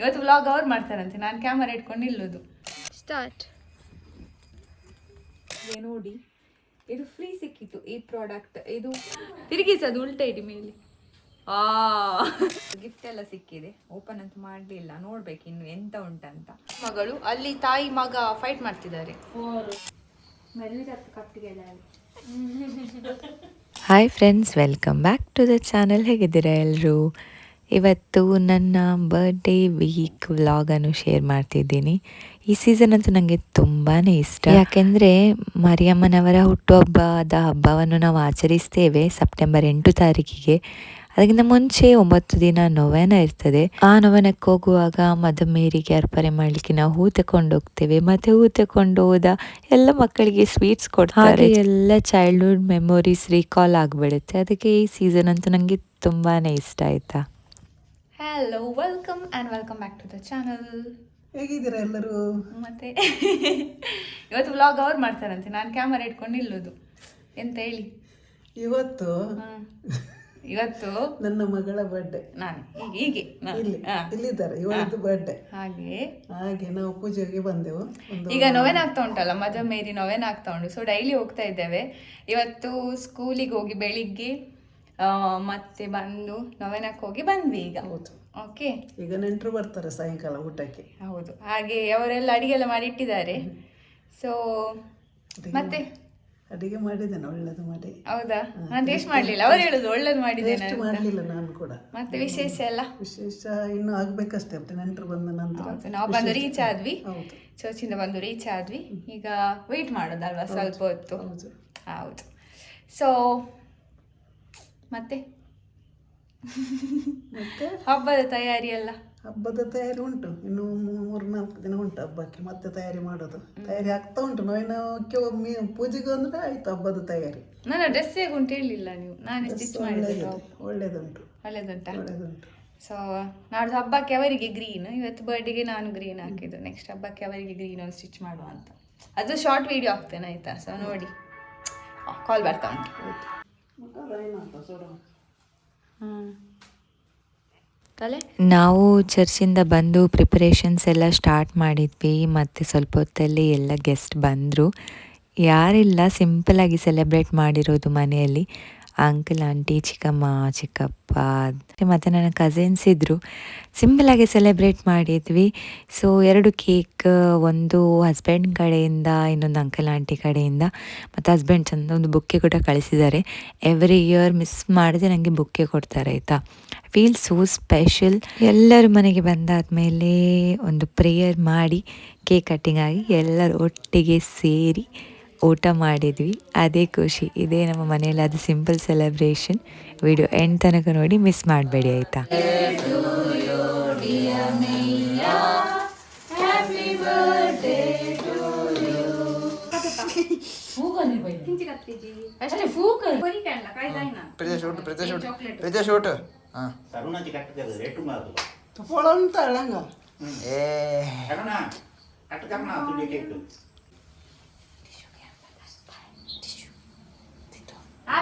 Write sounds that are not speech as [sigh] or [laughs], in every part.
ಇವತ್ತು ವ್ಲಾಗ್ ಅವ್ರು ಮಾಡ್ತಾರಂತೆ. ನಾನು ಕ್ಯಾಮರಾ ಇಟ್ಕೊಂಡು ನಿಲ್ಲೋದು. ಸ್ಟಾರ್ಟ್ ನೋಡಿ. ಇದು ಫ್ರೀ ಸಿಕ್ಕಿತ್ತು ಈ ಪ್ರಾಡಕ್ಟ್ ಇದು ತಿರುಗಿಸೋದು ಉಲ್ಟಾ ಇಡಿ ಮೇಲೆ. ಆ. ಗಿಫ್ಟ್ ಎಲ್ಲ ಸಿಕ್ಕಿದೆ. ಓಪನ್ ಅಂತ ಮಾಡಲಿಲ್ಲ. ನೋಡ್ಬೇಕು ಇನ್ನು ಎಂತ ಉಂಟಂತ. ಮಗಳು ಅಲ್ಲಿ ತಾಯಿ ಮಗ ಫೈಟ್ ಮಾಡ್ತಿದ್ದಾರೆ. Hi friends welcome back to the channel ಹೇಗಿದ್ದೀರಾ ಎಲ್ಲರೂ ಇವತ್ತು ನನ್ನ ಬರ್ಡೇ ವೀಕ್ ವ್ಲಾಗನ್ನು ಶೇರ್ ಮಾಡ್ತಿದ್ದೀನಿ. ಈ ಸೀಸನ್ ಅಂತೂ ನನಗೆ ತುಂಬಾ ಇಷ್ಟ. ಯಾಕೆಂದರೆ ಮರಿಯಮ್ಮನವರ ಹುಟ್ಟುಹಬ್ಬದ ಹಬ್ಬವನ್ನು ನಾವು ಆಚರಿಸ್ತೇವೆ ಸೆಪ್ಟೆಂಬರ್ ಎಂಟು ತಾರೀಕಿಗೆ. ಅದಕ್ಕಿಂತ ಮುಂಚೆ ಒಂಬತ್ತು ದಿನ ನೊವೆನ ಇರ್ತದೆ. ಆ ನೊವೆನಕ್ಕೆ ಹೋಗುವಾಗ ಮದಮೇರಿಗೆ ಅರ್ಪಣೆ ಮಾಡಲಿಕ್ಕೆ ನಾವು ಹೂ ತಕೊಂಡು ಹೋಗ್ತೇವೆ. ಮತ್ತೆ ಹೂ ತಕೊಂಡು ಹೋದ ಎಲ್ಲ ಮಕ್ಕಳಿಗೆ ಸ್ವೀಟ್ಸ್ ಕೊಡ್ತಾರೆ. ಎಲ್ಲ ಚೈಲ್ಡ್ಹುಡ್ ಮೆಮೊರೀಸ್ ರೀಕಾಲ್ ಆಗಿಬಿಡುತ್ತೆ. ಅದಕ್ಕೆ ಈ ಸೀಸನ್ ಅಂತೂ ನನಗೆ ತುಂಬಾ ಇಷ್ಟ ಆಯ್ತಾ? Hello welcome and welcome back to the channel ಹೇಗಿದ್ದೀರಾ ಎಲ್ಲರೂ? ಮತ್ತೆ [laughs] ಇವತ್ತು ವ್ಲಾಗ್ ಅವ್ರು ಮಾಡ್ತಾರಂತೆ. ನಾನು ಕ್ಯಾಮರಾ ಇಟ್ಕೊಂಡು ನಿಲ್ಲೋದು. ಎಂತ ಹೇಳಿ? ಇವತ್ತು. ಇವತ್ತು ನನ್ನ ಮಗಳ ಬರ್ಡೇ ನಾನು ಹೀಗೆ. ಇಲ್ಲಿ ಇಲ್ಲಿದ್ದಾರೆ ಇವತ್ತು ಬರ್ಡೇ ಹಾಗೆ. ಹಾಗೆ ನಾವು ಪೂಜೆಗೆ ಬಂದೆವು. ಈಗ ನೊವೆನ್ ಆಗ್ತಾ ಉಂಟಲ್ಲ ಮದ ಮೇರಿ ನೊವೆನ್ ಆಗ್ತಾ ಉಂಟು. ಸೊ ಡೈಲಿ ಹೋಗ್ತಾ ಇದ್ದೇವೆ. ಇವತ್ತು ಸ್ಕೂಲಿಗೆ ಹೋಗಿ ಬೆಳಿಗ್ಗೆ ಮತ್ತೆ ಬಂದು ನೊವೆನಕ್ಕೆ ಹೋಗಿ ಬಂದ್ವಿ ಈಗ. ಹೌದು. ಓಕೆ ಈಗ ನೆಂಟರು ಬರ್ತಾರೆ ಸಾಯಂಕಾಲ ಊಟಕ್ಕೆ. ಹೌದು. ಹಾಗೆ ಅವರೆಲ್ಲ ಅಡಿಗೆ ಎಲ್ಲ ಮಾಡಿಟ್ಟಿದ್ದಾರೆ ಸೊ ಮತ್ತೆ? ಅಡಿಗೆ ಮಾಡಿದ್ದೇನೆ ಒಳ್ಳೇದು ಮಾಡಿ. ಹೌದಾ? ನಾನು ಟೇಸ್ಟ್ ಮಾಡಲಿಲ್ಲ. ಅವ್ರು ಹೇಳುದು ಒಳ್ಳೇದು ಮಾಡಿದ್ದೇನೆ ಟೇಸ್ಟ್. ಮಾಡಲಿಲ್ಲ ನಾನು ಕೂಡ. ಮತ್ತೆ ವಿಶೇಷ ಎಲ್ಲ? ವಿಶೇಷ ಇನ್ನು ಆಗ್ಬೇಕಷ್ಟೇ ಮತ್ತೆ ನೆಂಟರು ಬಂದ ನಂತರ. ನಾವು ಬಂದು ರೀಚ್ ಆದ್ವಿ. ಚರ್ಚಿಂದ ಬಂದು ರೀಚ್ ಆದ್ವಿ. ಈಗ ವೆಯ್ಟ್ ಮಾಡೋದಲ್ವಾ ಸ್ವಲ್ಪ ಹೊತ್ತು? ಹೌದು. ಹೌದು. ಸೊ ಮತ್ತೆ? ಹಬ್ಬದ ತಯಾರಿ ಎಲ್ಲ? ಹಬ್ಬದ ತಯಾರಿ ಉಂಟು. ಇನ್ನು ಮೂರು ನಾಲ್ಕು ದಿನ ಉಂಟು ಹಬ್ಬಕ್ಕೆ ಮತ್ತೆ ತಯಾರಿ ಮಾಡೋದು. ತಯಾರಿ ಆಗ್ತಾ ಉಂಟು. ನೋಯ್ನಕ್ಕೆ ಒಮ್ಮೆ ಪೂಜೆಗೆ ಅಂದ್ರೆ ಆಯ್ತು ಹಬ್ಬದ ತಯಾರಿ. ನನ್ನ ಡ್ರೆಸ್ ಹೇಗೆ ಉಂಟು ಹೇಳಿಲ್ಲ ನೀವು. ನಾನೇ ಸ್ಟಿಚ್ ಒಳ್ಳೇದಿದೆ ಒಳ್ಳೇದುಂಟು. ಒಳ್ಳೇದುಂಟಾ? ಒಳ್ಳೇದುಂಟು. ಸೊ ನಾಡ್ದು ಹಬ್ಬಕ್ಕೆ ಅವರಿಗೆ ಗ್ರೀನ್ ಇವತ್ತು ಬರ್ಡೇಗೆ ನಾನು ಗ್ರೀನ್ ಹಾಕಿದ್ದು. ನೆಕ್ಸ್ಟ್ ಹಬ್ಬಕ್ಕೆ ಅವರಿಗೆ ಗ್ರೀನ್ ಅವ್ರು ಸ್ಟಿಚ್ ಮಾಡುವ ಅಂತ. ಅದು ಶಾರ್ಟ್ ವಿಡಿಯೋ ಹಾಕ್ತೇನೆ ಆಯ್ತಾ? ಸೊ ನೋಡಿ. ಕಾಲ್ ಬರ್ತಾ ಉಂಟು. ತಲೆ ನಾವು ಚರ್ಚಿಂದ ಬಂದು ಪ್ರಿಪರೇಷನ್ಸ್ ಎಲ್ಲ ಸ್ಟಾರ್ಟ್ ಮಾಡಿದ್ವಿ, ಮತ್ತು ಸ್ವಲ್ಪ ಹೊತ್ತಲ್ಲಿ ಎಲ್ಲ ಗೆಸ್ಟ್ ಬಂದರು. ಯಾರಿಲ್ಲ ಸಿಂಪಲಾಗಿ ಸೆಲೆಬ್ರೇಟ್ ಮಾಡಿರೋದು ಮನೆಯಲ್ಲಿ. ಅಂಕಲ್, ಆಂಟಿ, ಚಿಕ್ಕಮ್ಮ, ಚಿಕ್ಕಪ್ಪ, ಮತ್ತು ನನ್ನ ಕಸಿನ್ಸ್ ಇದ್ದರು ಸಿಂಪಲಾಗಿ ಸೆಲೆಬ್ರೇಟ್ ಮಾಡಿದ್ವಿ. ಸೊ ಎರಡು ಕೇಕ್ ಒಂದು ಹಸ್ಬೆಂಡ್ ಕಡೆಯಿಂದ, ಇನ್ನೊಂದು ಅಂಕಲ್ ಆಂಟಿ ಕಡೆಯಿಂದ, ಮತ್ತು ಹಸ್ಬೆಂಡ್ ಚಂದ ಒಂದು ಬುಕ್ಕೆ ಕೂಡ ಕಳಿಸಿದ್ದಾರೆ. ಎವ್ರಿ ಇಯರ್ ಮಿಸ್ ಮಾಡದೆ ನನಗೆ ಬುಕ್ಕೆ ಕೊಡ್ತಾರೆ, ಆಯಿತಾ? ಫೀಲ್ ಸೋ ಸ್ಪೆಷಲ್ ಎಲ್ಲರೂ ಮನೆಗೆ ಬಂದಾದಮೇಲೆ ಒಂದು ಪ್ರೇಯರ್ ಮಾಡಿ ಕೇಕ್ ಕಟ್ಟಿಂಗ್ ಆಗಿ ಎಲ್ಲರೂ ಒಟ್ಟಿಗೆ ಸೇರಿ ಊಟ ಮಾಡಿದ್ವಿ. ಅದೇ ಖುಷಿ. ಇದೇ ನಮ್ಮ ಮನೆಯಲ್ಲಿ ಅದು ಸಿಂಪಲ್ ಸೆಲೆಬ್ರೇಷನ್ ವಿಡಿಯೋ ಎಂಡ್ ತನಕ ನೋಡಿ ಮಿಸ್ ಮಾಡಬೇಡಿ ಆಯಿತಾ? ಅಷ್ಟೇ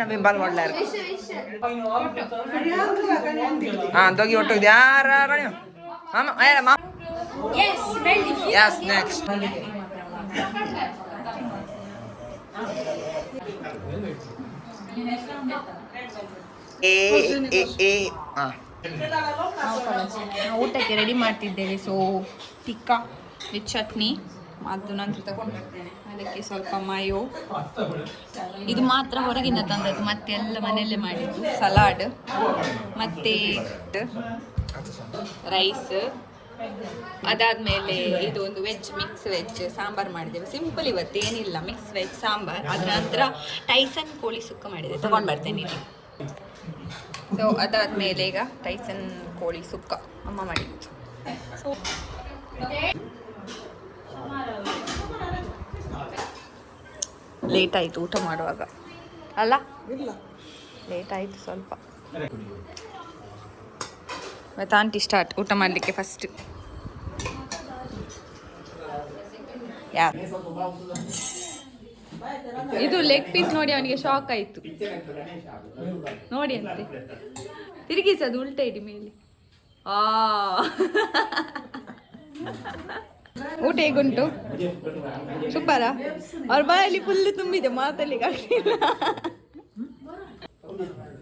ನಮಗೆ ಬಾಲ್ ಮಾಡ್ಲಾರ ಹಾಂ, ದೋಗಿ ಒಟ್ಟಿಗೆ ಯಾರ ಮಾಮ ಆಯ್ಲ ಮಾಮ. ಯಸ್ ನೆಕ್ಸ್ಟ್ ಏ ಏ ಏ ಹಾಂ ನಾವು ಊಟಕ್ಕೆ ರೆಡಿ ಮಾಡ್ತಿದ್ದೇವೆ. ಸೊ ಟಿಕ್ಕ ವಿತ್ ಚಟ್ನಿ ಅದು ನಂತರ ತಗೊಂಡು ಬರ್ತೇನೆ. ಅದಕ್ಕೆ ಸ್ವಲ್ಪ ಮಯೋ. ಇದು ಮಾತ್ರ ಹೊರಗಿನ ತಂದದ್ದು, ಮತ್ತೆ ಎಲ್ಲ ಮನೆಯಲ್ಲೇ ಮಾಡಿದ್ದು. ಸಲಾಡ್, ಮತ್ತೆ ರೈಸ್. ಅದಾದ್ಮೇಲೆ ಇದು ಒಂದು ವೆಜ್, ಮಿಕ್ಸ್ ವೆಜ್, ಸಾಂಬಾರ್ ಮಾಡಿದ್ದೇವೆ. ಸಿಂಪಲ್ ಇವತ್ತು ಏನಿಲ್ಲ, ಮಿಕ್ಸ್ ವೆಜ್, ಸಾಂಬಾರ್. ಅದ್ರ ನಂತರ ಟೈಸನ್ ಕೋಳಿ ಸುಕ್ಕ ಮಾಡಿದೆ ತಗೊಂಡು ಬರ್ತೇನೆ ಸೊ ಅದಾದ್ಮೇಲೆ ಈಗ ಟೈಸನ್ ಕೋಳಿ ಸುಕ್ಕ ಅಮ್ಮ ಮಾಡಿತ್ತು ಲೇಟ್ ಆಯಿತು ಊಟ ಮಾಡುವಾಗ. ಅಲ್ಲ? ಲೇಟ್ ಆಯಿತು ಸ್ವಲ್ಪ. ಮತ್ತೆ ಆಂಟಿ ಸ್ಟಾರ್ಟ್ ಊಟ ಮಾಡಲಿಕ್ಕೆ ಫಸ್ಟ್ ಯಾ ಇದು ಲೆಗ್ ಪೀಸ್ ನೋಡಿ ಅವನಿಗೆ ಶಾಕ್ ಆಯ್ತು. ನೋಡಿ ಅಂತೆ. ತಿರುಗಿಸದು ಉಲ್ಟಾ ಇಡಿ ಮೇಲೆ. ಆ. ಊಟ ಹೇಗುಂಟು? ಸೂಪರಾ? ಅವ್ರ ಬಾಯಲ್ಲಿ ಫುಲ್ ತುಂಬಿದೆ ಮಾತಲ್ಲಿ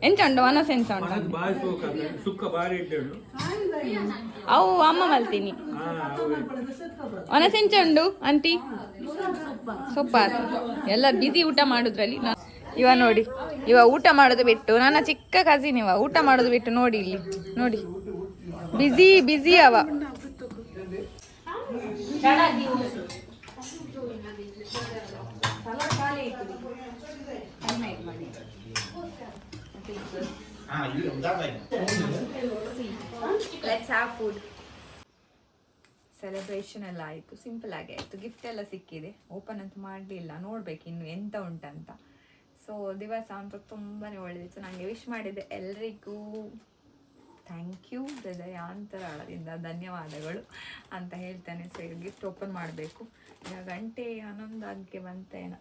ಎಂತ ಎಂಚ ಉಂಟು ಮನಸ್ ಎಂತ ಉಂಟು ಅವು ಅಮ್ಮ ಮಲ್ತೀನಿ. ಅನಸ ಎಂಚ ಉಂಡು ಆಂಟಿ? ಸೊಪ್ಪ ಎಲ್ಲ ಬಿಸಿ ಊಟ ಮಾಡುದ್ರಲ್ಲಿ ಇವ ನೋಡಿ ಇವ ಊಟ ಮಾಡೋದು ಬಿಟ್ಟು ನನ್ನ ಚಿಕ್ಕ ಕಸಿನ್ ಇವ ಊಟ ಮಾಡೋದು ಬಿಟ್ಟು ನೋಡಿ ಇಲ್ಲಿ ನೋಡಿ. ಬಿಸಿ ಬಿಸಿ ಅವ. ಲೆಟ್ಸ್ ಹ್ಯಾವ್ ಫುಡ್ ಸೆಲೆಬ್ರೇಷನ್ ಎಲ್ಲ ಆಯಿತು. ಸಿಂಪಲ್ ಆಗಿ ಆಯಿತು. ಗಿಫ್ಟ್ ಎಲ್ಲ ಸಿಕ್ಕಿದೆ. ಓಪನ್ ಅಂತ ಮಾಡಲಿಲ್ಲ. ನೋಡ್ಬೇಕು ಇನ್ನು ಎಂತ ಉಂಟಂತ. ಸೊ ದಿವಸ ಅಂತೂ ತುಂಬಾ ಒಳ್ಳೆದಿತ್ತು. ನನಗೆ ವಿಶ್ ಮಾಡಿದೆ ಎಲ್ರಿಗೂ. ಥ್ಯಾಂಕ್ ಯು ಹೃದಯಾಂತರಾಳದಿಂದ ಧನ್ಯವಾದಗಳು ಅಂತ ಹೇಳ್ತೇನೆ. ಸೊ ಈಗ ಗಿಫ್ಟ್ ಓಪನ್ ಮಾಡಬೇಕು. ಈಗ ಗಂಟೆ ಹನ್ನೊಂದಾಗಕ್ಕೆ ಬಂತೇನೋ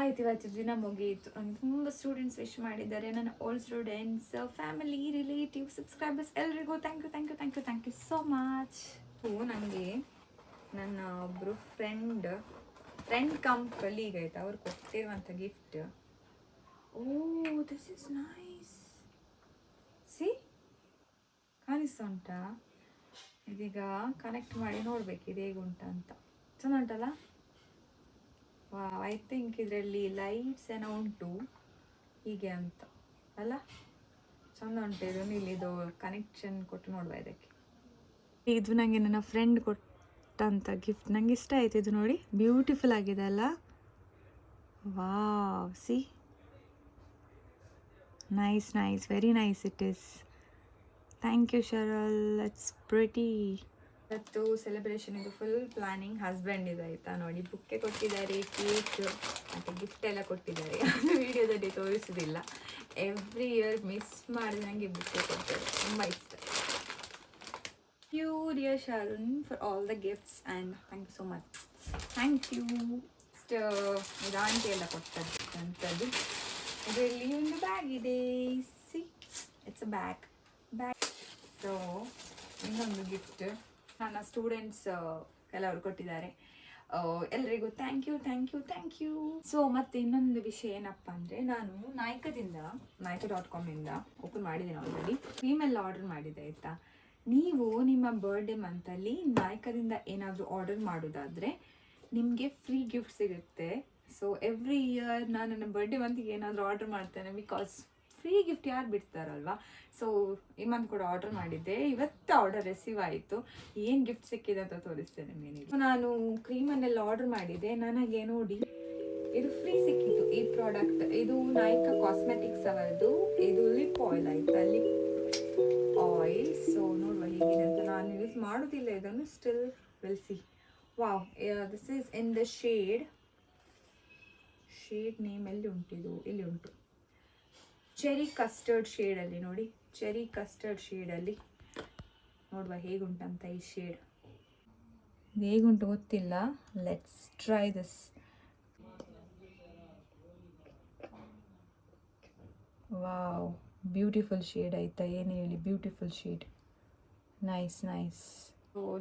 ಆಯ್ತು, ಇವತ್ತು ದಿನ ಮುಗಿಯಿತು ನನಗೆ ತುಂಬ ಸ್ಟೂಡೆಂಟ್ಸ್ ವಿಶ್ ಮಾಡಿದ್ದಾರೆ. ನನ್ನ old students family relative subscribers ಎಲ್ರಿಗೂ thank you thank you thank you thank you so much ನನಗೆ ನನ್ನ ಒಬ್ಬರು ಫ್ರೆಂಡ್ ಫ್ರೆಂಡ್ ಕಮ್ ಕಲೀಗ್ ಆಯ್ತು? ಅವ್ರು ಕೊಟ್ಟಿರುವಂಥ gift oh this is nice see ಕಾಣಿಸ್ತಾ ಉಂಟಾ? ಇದೀಗ ಕನೆಕ್ಟ್ ಮಾಡಿ ನೋಡ್ಬೇಕು, ಇದು ಹೇಗುಂಟ ಅಂತ. ಚೆಂದ ಉಂಟಲ್ಲ? ಐ ಥಿಂಕ್ ಇದರಲ್ಲಿ ಲೈಟ್ಸ್ ಏನೋ ಉಂಟು. ಹೀಗೆ ಅಂತ, ಅಲ್ಲ? ಚಂದ ಉಂಟು ಇದು ಇಲ್ಲಿದು ಕನೆಕ್ಷನ್ ಕೊಟ್ಟು ನೋಡುವ ಇದಕ್ಕೆ. ಇದು ನನಗೆ ನನ್ನ ಫ್ರೆಂಡ್ ಕೊಟ್ಟಂಥ ಗಿಫ್ಟ್ ನನಗೆ ಇಷ್ಟ ಆಯ್ತು ಇದು ನೋಡಿ. ಬ್ಯೂಟಿಫುಲ್ ಆಗಿದೆ ಅಲ್ಲ? Wow see nice nice very nice it is thank you ಶರಲ್ it's pretty ಇವತ್ತು ಸೆಲೆಬ್ರೇಷನ್ ಇದು ಫುಲ್ ಪ್ಲಾನಿಂಗ್ ಹಸ್ಬೆಂಡ್ ಇದು, ಆಯಿತಾ? ನೋಡಿ, ಬುಕ್ಕೆ ಕೊಟ್ಟಿದ್ದಾರೆ ಕೇಕ್ ಮತ್ತು ಗಿಫ್ಟ್ ಎಲ್ಲ ಕೊಟ್ಟಿದ್ದಾರೆ. ಅದು ವಿಡಿಯೋದಲ್ಲಿ ತೋರಿಸೋದಿಲ್ಲ. ಎವ್ರಿ ಇಯರ್ ಮಿಸ್ ಮಾಡಿದ ನನಗೆ ಬುಕ್ಕೆ ಕೊಡ್ತಾರೆ. ತುಂಬ ಇಷ್ಟ. You dear for all the gifts and thank you so much thank you ಸ್ಟ ರಾಂಟಿ ಎಲ್ಲ ಕೊಟ್ಟಂಥದ್ದು ಇದರಲ್ಲಿ ಒಂದು ಬ್ಯಾಗ್ ಇದೆ. See it's a bag bag so ಇನ್ನೊಂದು ಗಿಫ್ಟ್. ನನ್ನ ಸ್ಟೂಡೆಂಟ್ಸ್ ಕೆಲವರು ಕೊಟ್ಟಿದ್ದಾರೆ. ಎಲ್ರಿಗೂ thank you thank you thank you so ಮತ್ತೆ ಇನ್ನೊಂದು ವಿಷಯ ಏನಪ್ಪ ಅಂದರೆ, ನಾನು ನಾಯಕದಿಂದ ನಾಯಕ ಡಾಟ್ ಕಾಮಿಂದ ಓಪನ್ ಮಾಡಿದ್ದೀನಿ ಆಲ್ರೆಡಿ ಕ್ರೀಮೆಲ್ಲ ಆರ್ಡರ್ ಮಾಡಿದೆ ಆಯಿತಾ? ನೀವು ನಿಮ್ಮ ಬರ್ಡೇ ಮಂತಲ್ಲಿ ನಾಯಕದಿಂದ ಏನಾದರೂ ಆರ್ಡರ್ ಮಾಡೋದಾದರೆ, ನಿಮಗೆ ಫ್ರೀ ಗಿಫ್ಟ್ ಸಿಗುತ್ತೆ. ಸೊ ಎವ್ರಿ ಇಯರ್ ನಾನು ನನ್ನ ಬರ್ಡೇ ಮಂತಿಗೆ ಏನಾದರೂ ಆರ್ಡರ್ ಮಾಡ್ತೇನೆ ಬಿಕಾಸ್ ಫ್ರೀ ಗಿಫ್ಟ್ ಯಾರು ಬಿಡ್ತಾರಲ್ವಾ? ಸೊ ಮಂತ್ ಕೂಡ ಆರ್ಡರ್ ಮಾಡಿದ್ದೆ. ಇವತ್ತು ಆರ್ಡರ್ ರಿಸೀವ್ ಆಯಿತು. ಏನು ಗಿಫ್ಟ್ ಸಿಕ್ಕಿದೆ ಅಂತ ತೋರಿಸ್ತೇನೆ ನಿಮಗೆ ನಾನು ಕ್ರೀಮನ್ನೆಲ್ಲ ಆರ್ಡರ್ ಮಾಡಿದ್ದೆ. ನನಗೆ ನೋಡಿ ಇದು ಫ್ರೀ ಸಿಕ್ಕಿತ್ತು. ಈ ಪ್ರಾಡಕ್ಟ್ ಇದು ನಾಯ್ಕ ಕಾಸ್ಮೆಟಿಕ್ಸ್ ಅವರದು ಇದು ಲಿಪ್ ಆಯಿಲ್ ಆಯಿತಾ? ಲಿಪ್ ಆಯಿಲ್ ಸೊ ನೋಡುವ ಹೇಗಿದೆ ಅಂತ. ನಾನು ಯೂಸ್ ಮಾಡೋದಿಲ್ಲ ಇದನ್ನು. Still will see wow this is in the shade shade name ಎಲ್ಲಿ ಉಂಟಿದು ಇಲ್ಲಿ ಉಂಟು. ಚೆರಿ ಕಸ್ಟರ್ಡ್ ಶೇಡಲ್ಲಿ ನೋಡಿ. ಚೆರಿ ಕಸ್ಟರ್ಡ್ ಶೇಡಲ್ಲಿ ನೋಡುವ ಹೇಗುಂಟಂತ ಈ ಶೇಡ್ ಹೇಗುಂಟು ಗೊತ್ತಿಲ್ಲ. Let's try this wow beautiful shade ಆಯಿತಾ? ಏನು ಹೇಳಿ? ಬ್ಯೂಟಿಫುಲ್ ಶೇಡ್ ನೈಸ್ ನೈಸ್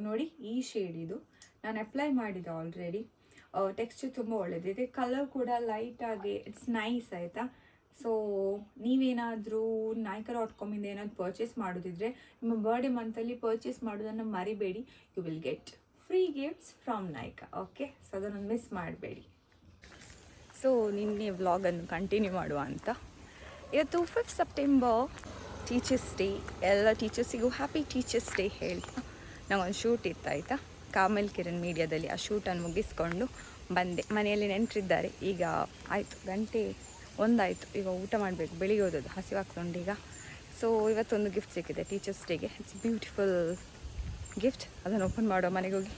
ನೋಡಿ, ಈ ಶೇಡ್ ಇದು. ನಾನು ಅಪ್ಲೈ ಮಾಡಿದೆ ಆಲ್ರೆಡಿ ಟೆಕ್ಸ್ಚರ್ ತುಂಬ ಒಳ್ಳೆದಿದೆ. ಕಲರ್ ಕೂಡ ಲೈಟ್ ಆಗಿ ಇಟ್ಸ್ ನೈಸ್ ಆಯಿತಾ? ಸೊ ನೀವೇನಾದರೂ ನಾಯ್ಕ ಡಾಟ್ ಕಾಮಿಂದ ಏನಾದ್ರು ಪರ್ಚೇಸ್ ಮಾಡೋದಿದ್ರೆ, ನಿಮ್ಮ ಬರ್ಡೇ ಮಂತಲ್ಲಿ ಪರ್ಚೇಸ್ ಮಾಡೋದನ್ನು ಮರಿಬೇಡಿ. You will get free gifts from Nykaa okay so ಅದನ್ನು ಮಿಸ್ ಮಾಡಬೇಡಿ. ಸೊ ನಿನ್ನೆ ವ್ಲಾಗನ್ನು ಕಂಟಿನ್ಯೂ ಮಾಡುವ ಅಂತ. ಇವತ್ತು ಫಿಫ್ತ್ ಸೆಪ್ಟೆಂಬರ್ ಟೀಚರ್ಸ್ ಡೇ ಎಲ್ಲ ಟೀಚರ್ಸಿಗೂ ಹ್ಯಾಪಿ ಟೀಚರ್ಸ್ ಡೇ ಹೇಳ್ತಾ. ನಂಗೊಂದು ಶೂಟ್ ಇತ್ತಾಯ್ತಾ ಕಾಮಲ್ ಕಿರಣ್ ಮೀಡಿಯಾದಲ್ಲಿ ಆ ಶೂಟನ್ನು ಮುಗಿಸ್ಕೊಂಡು ಬಂದೆ. ಮನೆಯಲ್ಲಿ ನೆಂಟರಿದ್ದಾರೆ. ಈಗ, ಆಯಿತು, ಗಂಟೆ ಒಂದಾಯಿತು. ಈಗ ಊಟ ಮಾಡಬೇಕು. ಬೆಳಿಗ್ಗೆ ಹೋದದ್ದು. ಹಸಿವಾಗ್ತುಂಡು ಈಗ ಸೊ ಇವತ್ತೊಂದು ಗಿಫ್ಟ್ ಸಿಕ್ಕಿದೆ ಟೀಚರ್ಸ್ ಡೇಗೆ ಇಟ್ಸ್ ಬ್ಯೂಟಿಫುಲ್ ಗಿಫ್ಟ್ ಅದನ್ನು ಓಪನ್ ಮಾಡೋ ಮನೆಗೆ ಹೋಗಿ.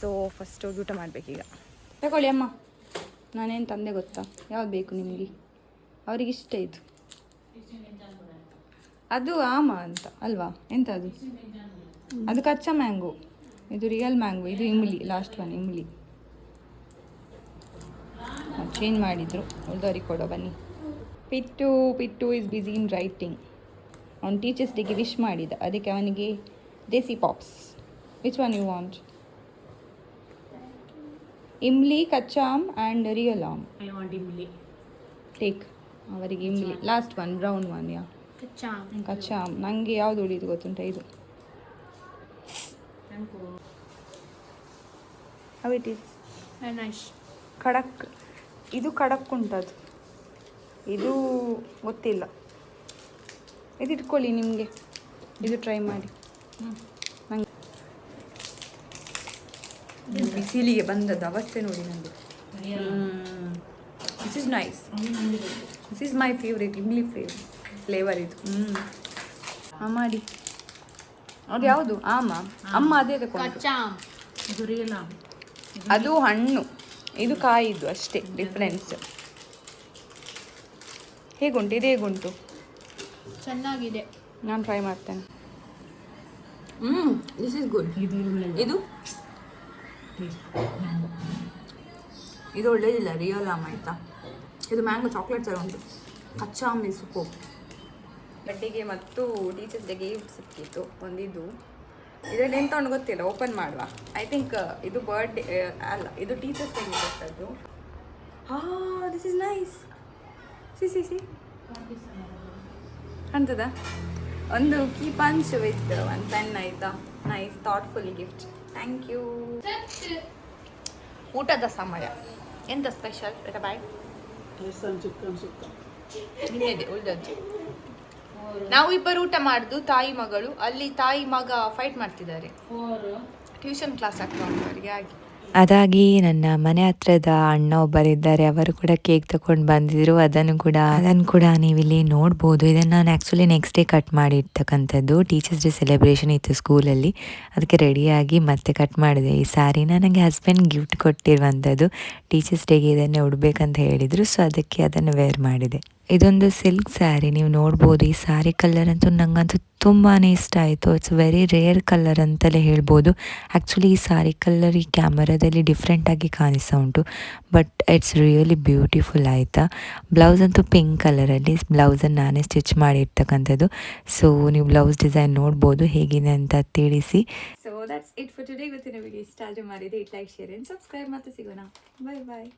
ಸೊ ಫಸ್ಟ್ ಹೋಗಿ ಊಟ ಮಾಡಬೇಕೀಗ. ತಗೊಳ್ಳಿ ಅಮ್ಮ. ನಾನೇನು ತಂದೆ ಗೊತ್ತಾ? ಯಾವ್ದು ಬೇಕು ನಿಮಗೆ? ಅವರಿಗೆ ಇಷ್ಟ ಇದು. ಅದು ಆಮ ಅಂತ, ಅಲ್ವಾ? ಎಂತ ಅದು ಅದು ಕಚ್ಚಾ ಮ್ಯಾಂಗೋ ಇದು ರಿಯಲ್ ಮ್ಯಾಂಗೋ ಇದು imli last one imli. Change ಮಾಡಿದರು. ಉಳ್ದವ್ರಿಗೆ ಕೊಡೋ ಬನ್ನಿ. Pittu Pittu is busy in writing ಅವ್ನು ಟೀಚರ್ಸ್ ಡೇಗೆ ವಿಶ್ ಮಾಡಿದ. ಅದಕ್ಕೆ ಅವನಿಗೆ desi pops which one you want imli ಕಚ್ಚಾಮ್ and real am I want imli. Take ಅವರಿಗೆ imli. Last one brown one yeah ಕಚ್ಚಾಮ್. ನನಗೆ ಯಾವುದು ಉಳಿದು ಗೊತ್ತುಂಟ ಇದು? ಹೌ ಇಟ್ ಇಸ್ ಖಡಕ್. ಇದು ಖಡಕ್ ಉಂಟದು ಇದು ಗೊತ್ತಿಲ್ಲ. ಇದು ಇಟ್ಕೊಳ್ಳಿ ನಿಮಗೆ. ಇದು ಟ್ರೈ ಮಾಡಿ. ನಂಗೆ ಬಿಸಿಲಿಗೆ ಬಂದದ್ದು ಅವಸ್ಥೆ ನೋಡಿ ನನಗೆ this is nice this is my favourite imli favourite flavour ಇದು. ಹ್ಞೂ ಮಾಡಿ. ಅದು ಯಾವುದು? ಆಮ. ಅಮ್ಮ ಅದೇ ತಗೊಂಡು. ಅದು ಹಣ್ಣು. ಇದು ಕಾಯಿದ್ದು ಅಷ್ಟೇ ಡಿಫ್ರೆನ್ಸ್ ಹೇಗುಂಟು ಇದು ಹೇಗುಂಟು? ಚೆನ್ನಾಗಿದೆ. ನಾನು ಟ್ರೈ ಮಾಡ್ತೇನೆ. ಹ್ಞೂ ದಿಸ್ ಇಸ್ ಗುಡ್ ಇದು ಇದು? ಇದು ಒಳ್ಳೇದಿಲ್ಲ ರಿಯಲ್ ಆಮ್ ಆಯ್ತಾ ಇದು ಮ್ಯಾಂಗೋ ಚಾಕ್ಲೇಟ್ ಥರ ಉಂಟು. ಕಚ್ಚಾ ಆಮಿ ಸೂಪು ಬಡ್ಡಿಗೆ ಮತ್ತು ಟೀಚರ್ಸ್ ಡೇಗೆ ಗಿಫ್ಟ್ ಸಿಕ್ಕಿತ್ತು ಒಂದಿದು ಇದರಲ್ಲಿ ಎಂತ ಉಂಟು ಗೊತ್ತಿಲ್ಲ ಓಪನ್ ಮಾಡುವ. ಐ ಥಿಂಕ್ ಇದು ಬರ್ಡೇ ಅಲ್ಲ ಇದು ಟೀಚರ್ಸ್ ಡೇಗೆ ಕೊಟ್ಟದ್ದು. ಹಾ this is nice see see see. ಅಂತದ ಒಂದು ಕೀ ಪಂಚ್ ವಿತ್ ಒಂದು ಪೆನ್ ಆಯ್ತಾ? Nice thoughtful gift thank you ಊಟದ ಸಮಯ. ಎಂತ ಸ್ಪೆಷಲ್ ಬಾಯ್? ಸುತ್ತ ಚಿಕನ್ ಸುಕ್ಕ. ನಿನ್ನೆದೆ ಉಳ್ದದ್ದು. ನಾವು ಇಬ್ಬರು ಊಟ ಮಾಡುದು ತಾಯಿ ಮಗಳು. ಅಲ್ಲಿ ತಾಯಿ ಮಗ ಫೈಟ್ ಮಾಡ್ತಿದ್ದಾರೆ. ಟ್ಯೂಷನ್ ಕ್ಲಾಸ್ ಆಗ್ತಾ ಉಂಟು ಅವರಿಗೆ ಹಾಗೆ. ಅದಾಗಿ ನನ್ನ ಮನೆ ಹತ್ರದ ಅಣ್ಣ ಒಬ್ಬರಿದ್ದಾರೆ ಅವರು ಕೂಡ ಕೇಕ್ ತಕೊಂಡು ಬಂದಿದ್ರು. ಅದನ್ನು ಕೂಡ ಅದನ್ನು ಕೂಡ ನೀವಿಲ್ಲಿ ನೋಡ್ಬೋದು. ಇದನ್ನು ನಾನು ಆ್ಯಕ್ಚುಲಿ ನೆಕ್ಸ್ಟ್ ಡೇ ಕಟ್ ಮಾಡಿರ್ತಕ್ಕಂಥದ್ದು. ಟೀಚರ್ಸ್ ಡೇ ಸೆಲೆಬ್ರೇಷನ್ ಇತ್ತು ಸ್ಕೂಲಲ್ಲಿ ಅದಕ್ಕೆ ರೆಡಿಯಾಗಿ ಮತ್ತೆ ಕಟ್ ಮಾಡಿದೆ. ಈ ಸ್ಯಾರಿನ ನನಗೆ ಹಸ್ಬೆಂಡ್ ಗಿಫ್ಟ್ ಕೊಟ್ಟಿರುವಂಥದ್ದು. ಟೀಚರ್ಸ್ ಡೇಗೆ ಇದನ್ನೇ ಉಡಬೇಕಂತ ಹೇಳಿದರು. ಸೊ ಅದಕ್ಕೆ ಅದನ್ನು ವೇರ್ ಮಾಡಿದೆ. ಇದೊಂದು ಸಿಲ್ಕ್ ಸ್ಯಾರಿ ನೀವು ನೋಡ್ಬೋದು ಈ ಸ್ಯಾರಿ ಕಲರ್ ಅಂತೂ ನನಗಂತೂ ತುಂಬಾ ಇಷ್ಟ ಆಯಿತು. ಇಟ್ಸ್ ವೆರಿ ರೇರ್ ಕಲರ್ ಅಂತಲೇ ಹೇಳ್ಬೋದು. ಆ್ಯಕ್ಚುಲಿ ಈ ಸ್ಯಾರಿ ಕಲ್ಲರ್ ಈ ಕ್ಯಾಮರಾದಲ್ಲಿ ಡಿಫ್ರೆಂಟಾಗಿ ಕಾಣಿಸ್ತಾ ಉಂಟು. ಬಟ್ ಇಟ್ಸ್ ರಿಯಲಿ ಬ್ಯೂಟಿಫುಲ್ ಆಯಿತಾ? ಬ್ಲೌಸ್ ಅಂತೂ ಪಿಂಕ್ ಕಲರಲ್ಲಿ ಬ್ಲೌಸನ್ನು ನಾನೇ ಸ್ಟಿಚ್ ಮಾಡಿರ್ತಕ್ಕಂಥದ್ದು ಸೊ ನೀವು ಬ್ಲೌಸ್ ಡಿಸೈನ್ ನೋಡ್ಬೋದು, ಹೇಗಿದೆ ಅಂತ ತಿಳಿಸಿ. So that's it for today video ಇಷ್ಟ ಮಾಡಿದೆ it like share and subscribe ಮತ್ತೆ ಸಿಗೋಣ. ಬಾಯ್ ಬಾಯ್